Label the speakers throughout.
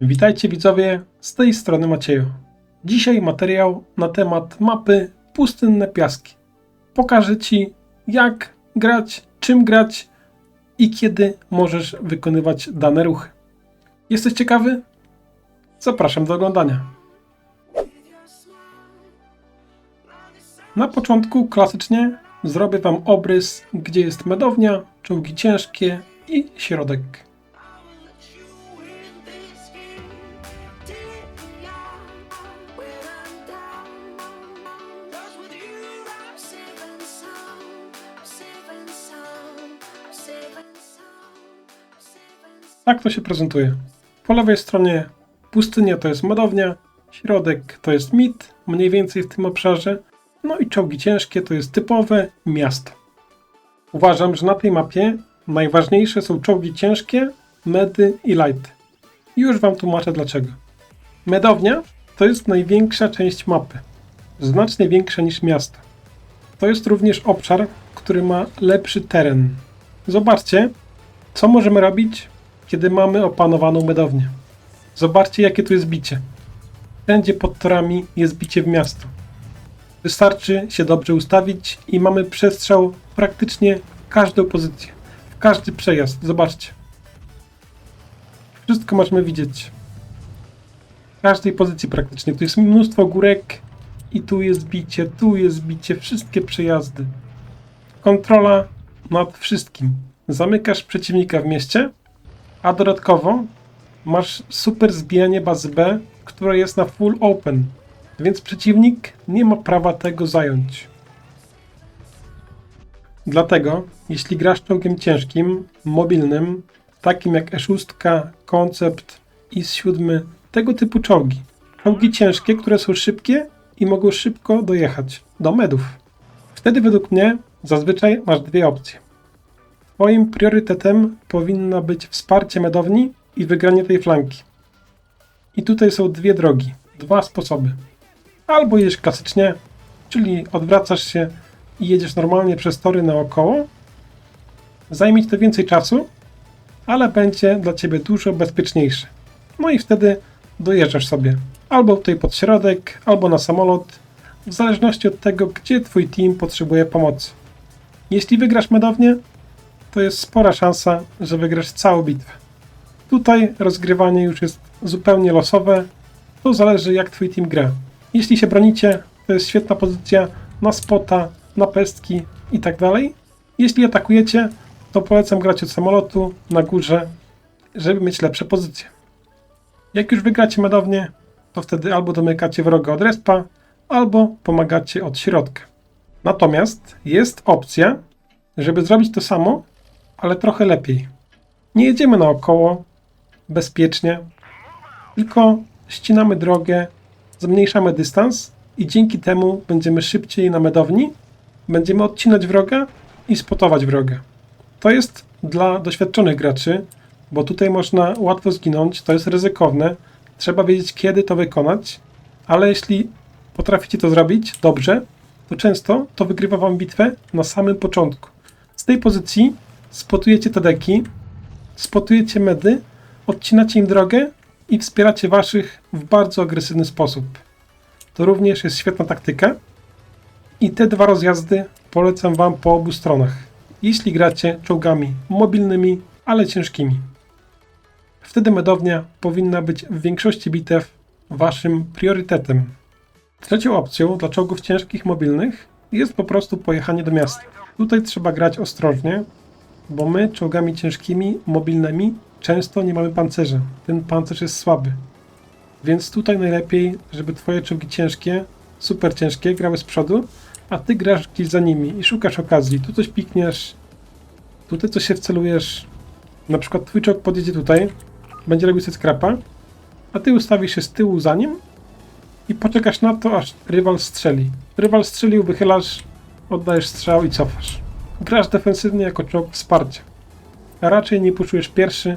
Speaker 1: Witajcie widzowie, z tej strony Macieju. Dzisiaj materiał na temat mapy Pustynne Piaski. Pokażę Ci jak grać, czym grać i kiedy możesz wykonywać dane ruchy. Jesteś ciekawy? Zapraszam do oglądania. Na początku klasycznie zrobię Wam obrys, gdzie jest medownia, czołgi ciężkie i środek. Tak to się prezentuje. Po lewej stronie pustynia to jest medownia, środek to jest mit, mniej więcej w tym obszarze, no i czołgi ciężkie to jest typowe miasto. Uważam, że na tej mapie najważniejsze są czołgi ciężkie, medy i lighty. Już Wam tłumaczę dlaczego. Medownia to jest największa część mapy, znacznie większa niż miasto. To jest również obszar, który ma lepszy teren. Zobaczcie, co możemy robić, kiedy mamy opanowaną medownię. Zobaczcie, jakie tu jest bicie. Wszędzie pod torami jest bicie w miasto. Wystarczy się dobrze ustawić i mamy przestrzał praktycznie w każdą pozycję, w każdy przejazd. Zobaczcie. Wszystko możemy widzieć. W każdej pozycji praktycznie. Tu jest mnóstwo górek i tu jest bicie, tu jest bicie, wszystkie przejazdy. Kontrola nad wszystkim. Zamykasz przeciwnika w mieście, a dodatkowo masz super zbijanie bazy B, która jest na full open, więc przeciwnik nie ma prawa tego zająć. Dlatego, jeśli grasz czołgiem ciężkim, mobilnym, takim jak E6, Koncept, IS-7, tego typu czołgi, czołgi ciężkie, które są szybkie i mogą szybko dojechać do medów. Wtedy według mnie zazwyczaj masz dwie opcje. Twoim priorytetem powinno być wsparcie medowni i wygranie tej flanki. I tutaj są dwie drogi, dwa sposoby. Albo jedziesz klasycznie, czyli odwracasz się i jedziesz normalnie przez tory naokoło. Zajmie to więcej czasu, ale będzie dla ciebie dużo bezpieczniejsze. No i wtedy dojeżdżasz sobie albo tutaj pod środek, albo na samolot, w zależności od tego, gdzie twój team potrzebuje pomocy. Jeśli wygrasz medownię, to jest spora szansa, że wygrasz całą bitwę. Tutaj rozgrywanie już jest zupełnie losowe, to zależy jak twój team gra. Jeśli się bronicie, to jest świetna pozycja na spota, na pestki i tak dalej. Jeśli atakujecie, to polecam grać od samolotu na górze, żeby mieć lepsze pozycje. Jak już wygracie medownie, to wtedy albo domykacie wroga od respa, albo pomagacie od środka. Natomiast jest opcja, żeby zrobić to samo, ale trochę lepiej. Nie jedziemy naokoło, bezpiecznie, tylko ścinamy drogę, zmniejszamy dystans i dzięki temu będziemy szybciej na medowni, będziemy odcinać wroga i spotować wroga. To jest dla doświadczonych graczy, bo tutaj można łatwo zginąć, to jest ryzykowne, trzeba wiedzieć kiedy to wykonać, ale jeśli potraficie to zrobić dobrze, to często to wygrywa wam bitwę na samym początku. Z tej pozycji spotujecie te deki, spotujecie medy, odcinacie im drogę i wspieracie waszych w bardzo agresywny sposób. To również jest świetna taktyka i te dwa rozjazdy polecam wam po obu stronach, jeśli gracie czołgami mobilnymi, ale ciężkimi. Wtedy medownia powinna być w większości bitew waszym priorytetem. Trzecią opcją dla czołgów ciężkich mobilnych jest po prostu pojechanie do miasta. Tutaj trzeba grać ostrożnie, bo my czołgami ciężkimi, mobilnymi często nie mamy pancerza. Ten pancerz jest słaby. Więc tutaj najlepiej, żeby twoje czołgi ciężkie, super ciężkie, grały z przodu, a ty grasz gdzieś za nimi i szukasz okazji. Tu coś pikniesz, tutaj coś się wcelujesz. Na przykład twój czołg podjedzie tutaj, będzie robił sobie skrapa, a ty ustawisz się z tyłu za nim i poczekasz na to, aż rywal strzeli. Rywal strzelił, wychylasz, oddajesz strzał i cofasz. Grasz defensywnie jako czołg wsparcia. A raczej nie poczujesz pierwszy.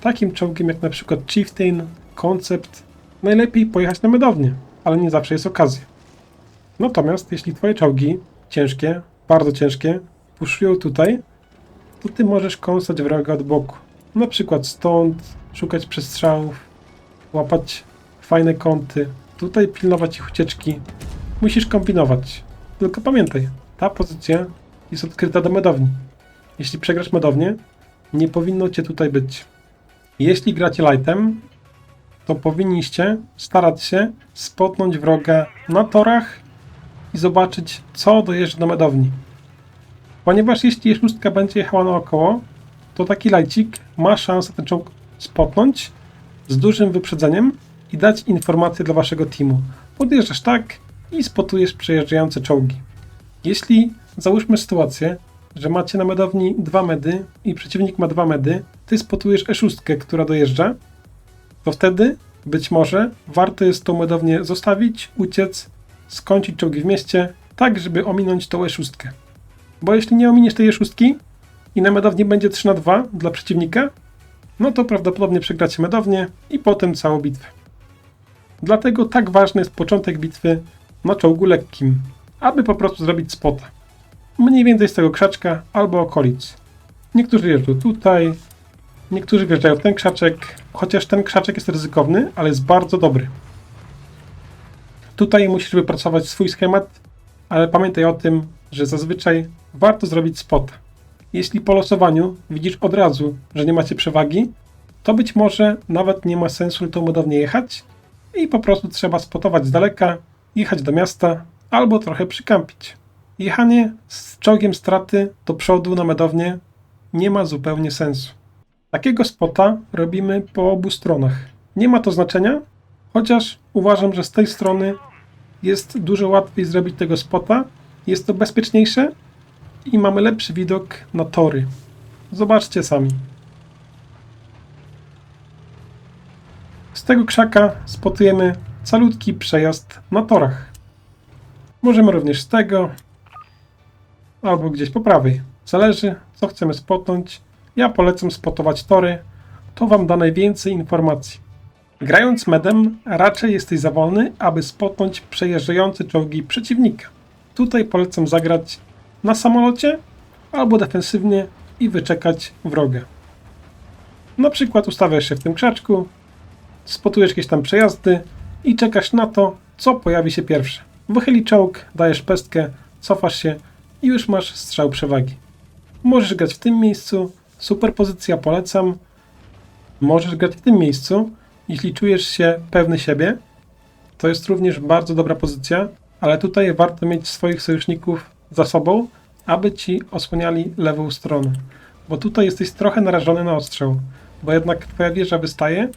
Speaker 1: Takim czołgiem jak na przykład Chieftain, Concept, najlepiej pojechać na medownię, ale nie zawsze jest okazja. Natomiast jeśli twoje czołgi, ciężkie, bardzo ciężkie, puszują tutaj, to ty możesz kąsać wroga od boku. Na przykład stąd, szukać przestrzałów, łapać fajne kąty, tutaj pilnować ich ucieczki. Musisz kombinować. Tylko pamiętaj, ta pozycja jest odkryta do medowni. Jeśli przegrasz medownię, nie powinno cię tutaj być. Jeśli gracie lightem, to powinniście starać się spotnąć wroga na torach i zobaczyć, co dojeżdża do medowni. Ponieważ jeśli szóstka będzie jechała naokoło, to taki lajcik ma szansę ten czołg spotnąć z dużym wyprzedzeniem i dać informację dla waszego teamu. Podjeżdżasz tak i spotujesz przejeżdżające czołgi. Jeśli załóżmy sytuację, że macie na medowni dwa medy i przeciwnik ma dwa medy, ty spotujesz E6, która dojeżdża, to wtedy być może warto jest tą medownię zostawić, uciec, skończyć czołgi w mieście, tak żeby ominąć tą E6. Bo jeśli nie ominiesz tej E6 i na medowni będzie 3 na 2 dla przeciwnika, no to prawdopodobnie przegracie medownię i potem całą bitwę. Dlatego tak ważny jest początek bitwy na czołgu lekkim, aby po prostu zrobić spota. Mniej więcej z tego krzaczka albo okolic. Niektórzy jeżdżą tutaj, niektórzy wjeżdżają w ten krzaczek, chociaż ten krzaczek jest ryzykowny, ale jest bardzo dobry. Tutaj musisz wypracować swój schemat, ale pamiętaj o tym, że zazwyczaj warto zrobić spot. Jeśli po losowaniu widzisz od razu, że nie macie przewagi, to być może nawet nie ma sensu tą modownie jechać i po prostu trzeba spotować z daleka, jechać do miasta albo trochę przykampić. Jechanie z czołgiem straty do przodu na medownię nie ma zupełnie sensu. Takiego spota robimy po obu stronach. Nie ma to znaczenia, chociaż uważam, że z tej strony jest dużo łatwiej zrobić tego spota, jest to bezpieczniejsze i mamy lepszy widok na tory. Zobaczcie sami. Z tego krzaka spotujemy calutki przejazd na torach. Możemy również z tego, albo gdzieś po prawej. Zależy, co chcemy spotnąć. Ja polecam spotować tory. To Wam da najwięcej informacji. Grając medem, raczej jesteś za wolny, aby spotnąć przejeżdżające czołgi przeciwnika. Tutaj polecam zagrać na samolocie albo defensywnie i wyczekać wroga. Na przykład ustawiasz się w tym krzaczku, spotujesz jakieś tam przejazdy i czekasz na to, co pojawi się pierwsze. Wychyli czołg, dajesz pestkę, cofasz się i już masz strzał przewagi. Możesz grać w tym miejscu, super pozycja, polecam. Możesz grać w tym miejscu, jeśli czujesz się pewny siebie. To jest również bardzo dobra pozycja, ale tutaj warto mieć swoich sojuszników za sobą, aby ci osłaniali lewą stronę. Bo tutaj jesteś trochę narażony na ostrzał, bo jednak twoja wieża wystaje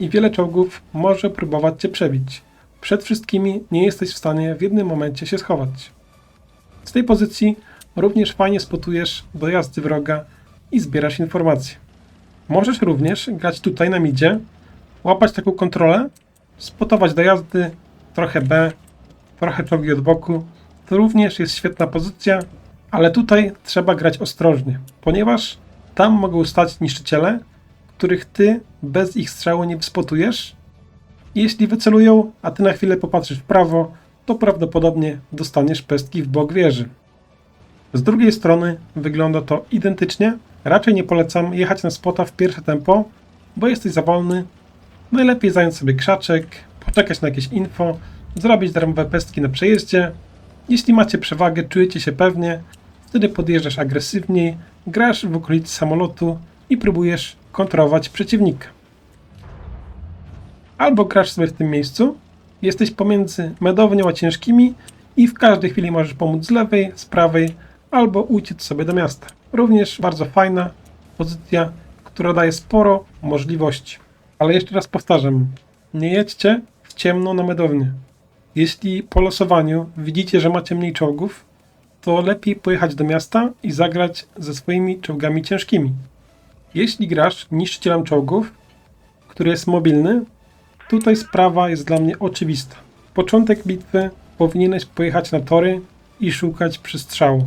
Speaker 1: i wiele czołgów może próbować cię przebić. Przed wszystkimi nie jesteś w stanie w jednym momencie się schować. Z tej pozycji również fajnie spotujesz dojazdy wroga i zbierasz informacje. Możesz również grać tutaj na midzie, łapać taką kontrolę, spotować dojazdy, trochę B, trochę czołgi od boku. To również jest świetna pozycja, ale tutaj trzeba grać ostrożnie, ponieważ tam mogą stać niszczyciele, których ty bez ich strzału nie spotujesz. Jeśli wycelują, a ty na chwilę popatrzysz w prawo, to prawdopodobnie dostaniesz pestki w bok wieży. Z drugiej strony wygląda to identycznie. Raczej nie polecam jechać na spota w pierwsze tempo, bo jesteś za wolny. Najlepiej zająć sobie krzaczek, poczekać na jakieś info, zrobić darmowe pestki na przejeździe. Jeśli macie przewagę, czujecie się pewnie, wtedy podjeżdżasz agresywniej, grasz w okolicy samolotu i próbujesz kontrolować przeciwnika. Albo grasz sobie w tym miejscu, jesteś pomiędzy medownią a ciężkimi i w każdej chwili możesz pomóc z lewej, z prawej albo uciec sobie do miasta. Również bardzo fajna pozycja, która daje sporo możliwości. Ale jeszcze raz powtarzam, nie jedźcie w ciemno na medownię. Jeśli po losowaniu widzicie, że macie mniej czołgów, to lepiej pojechać do miasta i zagrać ze swoimi czołgami ciężkimi. Jeśli grasz niszczycielem czołgów, który jest mobilny, tutaj sprawa jest dla mnie oczywista. Początek bitwy powinieneś pojechać na tory i szukać przystrzału.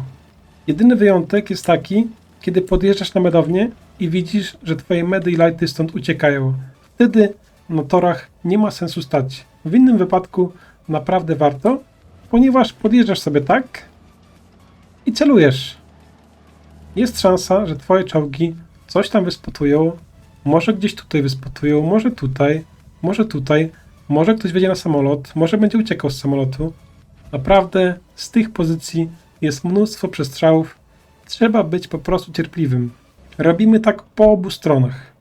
Speaker 1: Jedyny wyjątek jest taki, kiedy podjeżdżasz na medownię i widzisz, że twoje medy i lighty stąd uciekają. Wtedy na torach nie ma sensu stać. W innym wypadku naprawdę warto, ponieważ podjeżdżasz sobie tak i celujesz. Jest szansa, że twoje czołgi coś tam wyspotują, może gdzieś tutaj wyspotują, może tutaj, może tutaj, może ktoś wjedzie na samolot, może będzie uciekał z samolotu. Naprawdę z tych pozycji jest mnóstwo przestrzałów. Trzeba być po prostu cierpliwym. Robimy tak po obu stronach.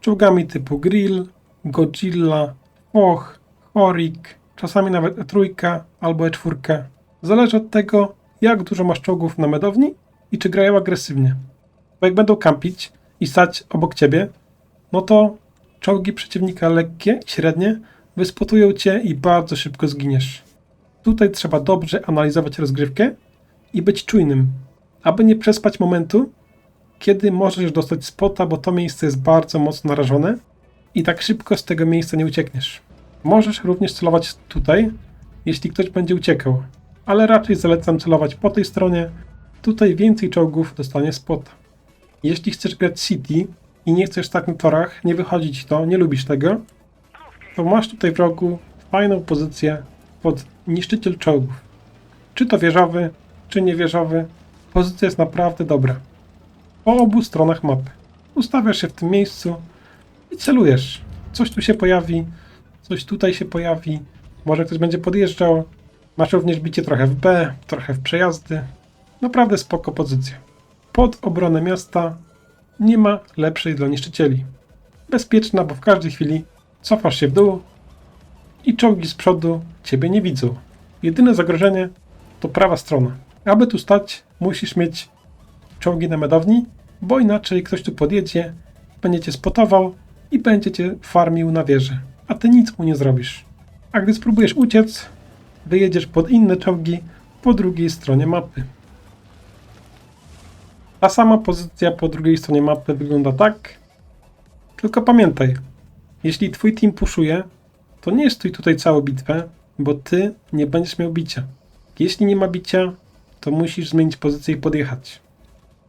Speaker 1: Czołgami typu Grill, Godzilla, Foch, Horik, czasami nawet E3 albo E4. Zależy od tego, jak dużo masz czołgów na medowni i czy grają agresywnie. Bo jak będą kampić i stać obok ciebie, no to czołgi przeciwnika lekkie średnie wyspotują cię i bardzo szybko zginiesz. Tutaj trzeba dobrze analizować rozgrywkę i być czujnym, aby nie przespać momentu, kiedy możesz dostać spota, bo to miejsce jest bardzo mocno narażone i tak szybko z tego miejsca nie uciekniesz. Możesz również celować tutaj, jeśli ktoś będzie uciekał, ale raczej zalecam celować po tej stronie. Tutaj więcej czołgów dostanie spota. Jeśli chcesz grać City i nie chcesz stać na torach, nie wychodzi ci to, nie lubisz tego, to masz tutaj w rogu fajną pozycję pod niszczyciel czołgów. Czy to wieżowy, czy niewieżowy, pozycja jest naprawdę dobra. Po obu stronach mapy. Ustawiasz się w tym miejscu i celujesz. Coś tu się pojawi, coś tutaj się pojawi, może ktoś będzie podjeżdżał. Masz również bicie trochę w B, trochę w przejazdy. Naprawdę spoko pozycja. Pod obronę miasta nie ma lepszej dla niszczycieli. Bezpieczna, bo w każdej chwili cofasz się w dół i czołgi z przodu ciebie nie widzą. Jedyne zagrożenie to prawa strona. Aby tu stać, musisz mieć czołgi na medowni, bo inaczej ktoś tu podjedzie, będzie cię spotował i będzie cię farmił na wieży, a ty nic mu nie zrobisz. A gdy spróbujesz uciec, wyjedziesz pod inne czołgi po drugiej stronie mapy. Ta sama pozycja po drugiej stronie mapy wygląda tak. Tylko pamiętaj, jeśli twój team puszuje, to nie stój tutaj całą bitwę, bo ty nie będziesz miał bicia. Jeśli nie ma bicia, to musisz zmienić pozycję i podjechać.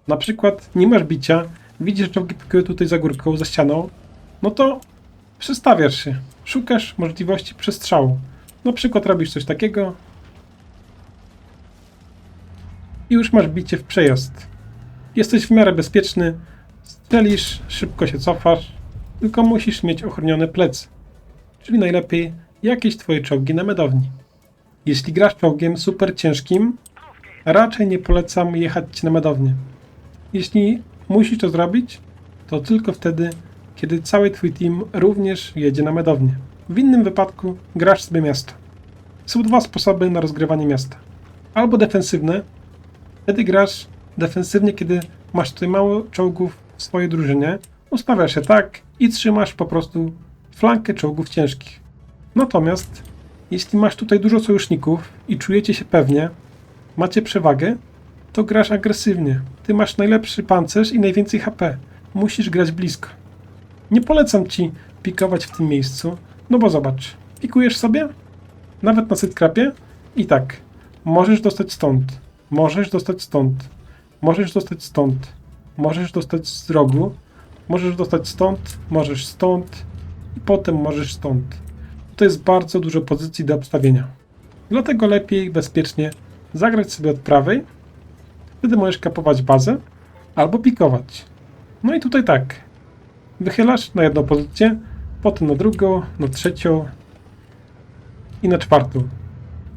Speaker 1: Na przykład nie masz bicia, widzisz, że czołgi pikują tutaj za górką, za ścianą, no to przestawiasz się, szukasz możliwości przestrzału. Na przykład robisz coś takiego i już masz bicie w przejazd. Jesteś w miarę bezpieczny, strzelisz, szybko się cofasz, tylko musisz mieć ochronione plecy. Czyli najlepiej jakieś twoje czołgi na medowni. Jeśli grasz czołgiem super ciężkim, raczej nie polecam jechać na medownię. Jeśli musisz to zrobić, to tylko wtedy, kiedy cały twój team również jedzie na medownię. W innym wypadku grasz sobie miasto. Są dwa sposoby na rozgrywanie miasta. Albo defensywne, wtedy grasz defensywnie, kiedy masz tutaj mało czołgów w swojej drużynie, ustawiasz się tak i trzymasz po prostu flankę czołgów ciężkich. Natomiast jeśli masz tutaj dużo sojuszników i czujecie się pewnie, macie przewagę, to grasz agresywnie. Ty masz najlepszy pancerz i najwięcej HP. Musisz grać blisko. Nie polecam ci pikować w tym miejscu, no bo zobacz, pikujesz sobie, nawet na sitkrapie i tak, możesz dostać stąd, możesz dostać stąd, możesz dostać stąd, możesz dostać z rogu, możesz dostać stąd, możesz stąd i potem możesz stąd. To jest bardzo dużo pozycji do obstawienia. Dlatego lepiej bezpiecznie zagrać sobie od prawej, wtedy możesz kapować bazę albo pikować. No i tutaj tak, wychylasz na jedną pozycję, potem na drugą, na trzecią i na czwartą.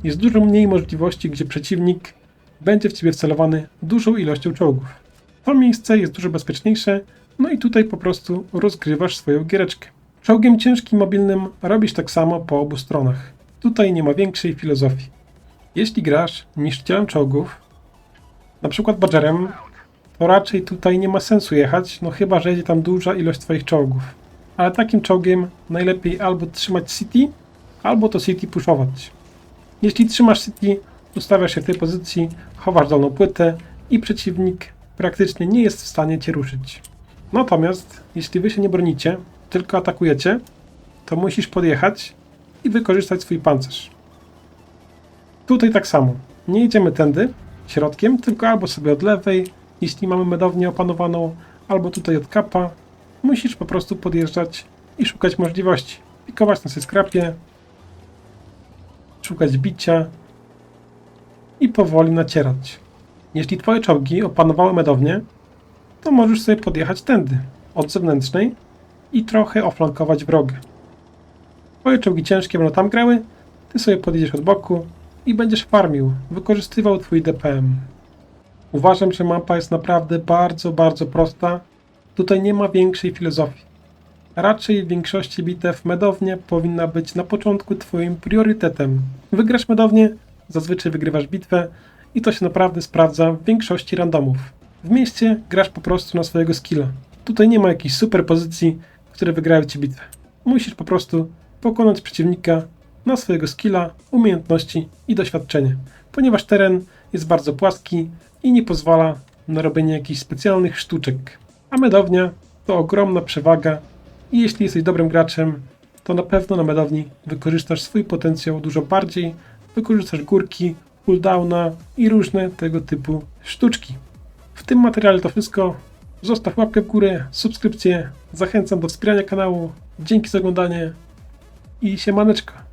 Speaker 1: Jest dużo mniej możliwości, gdzie przeciwnik będzie w ciebie wcelowany dużą ilością czołgów. To miejsce jest dużo bezpieczniejsze, no i tutaj po prostu rozgrywasz swoją giereczkę. Czołgiem ciężkim mobilnym robisz tak samo po obu stronach. Tutaj nie ma większej filozofii. Jeśli grasz niszczycielem czołgów, na przykład Badgerem, to raczej tutaj nie ma sensu jechać, no chyba, że jedzie tam duża ilość twoich czołgów. Ale takim czołgiem najlepiej albo trzymać City, albo to City puszować. Jeśli trzymasz City, ustawiasz się w tej pozycji, chowasz dolną płytę i przeciwnik praktycznie nie jest w stanie cię ruszyć. Natomiast jeśli wy się nie bronicie, tylko atakujecie, to musisz podjechać i wykorzystać swój pancerz. Tutaj tak samo. Nie jedziemy tędy, środkiem, tylko albo sobie od lewej, jeśli mamy medownię opanowaną, albo tutaj od kapa. Musisz po prostu podjeżdżać i szukać możliwości. Pikować na skrapie, szukać bicia i powoli nacierać. Jeśli twoje czołgi opanowały medownię, to możesz sobie podjechać tędy, od zewnętrznej i trochę oflankować wroga. Twoje czołgi ciężkie będą tam grały, ty sobie podjedziesz od boku i będziesz farmił, wykorzystywał twój DPM. Uważam, że mapa jest naprawdę bardzo, bardzo prosta. Tutaj nie ma większej filozofii. Raczej w większości bitew medownia powinna być na początku twoim priorytetem. Wygrasz medownię, zazwyczaj wygrywasz bitwę i to się naprawdę sprawdza w większości randomów. W mieście grasz po prostu na swojego skilla. Tutaj nie ma jakichś super pozycji, które wygrają ci bitwę. Musisz po prostu pokonać przeciwnika na swojego skilla, umiejętności i doświadczenie, ponieważ teren jest bardzo płaski i nie pozwala na robienie jakichś specjalnych sztuczek. A medownia to ogromna przewaga i jeśli jesteś dobrym graczem, to na pewno na medowni wykorzystasz swój potencjał dużo bardziej, wykorzystasz górki, cooldowna i różne tego typu sztuczki. W tym materiale to wszystko. Zostaw łapkę w górę, subskrypcję. Zachęcam do wspierania kanału. Dzięki za oglądanie i siemaneczko.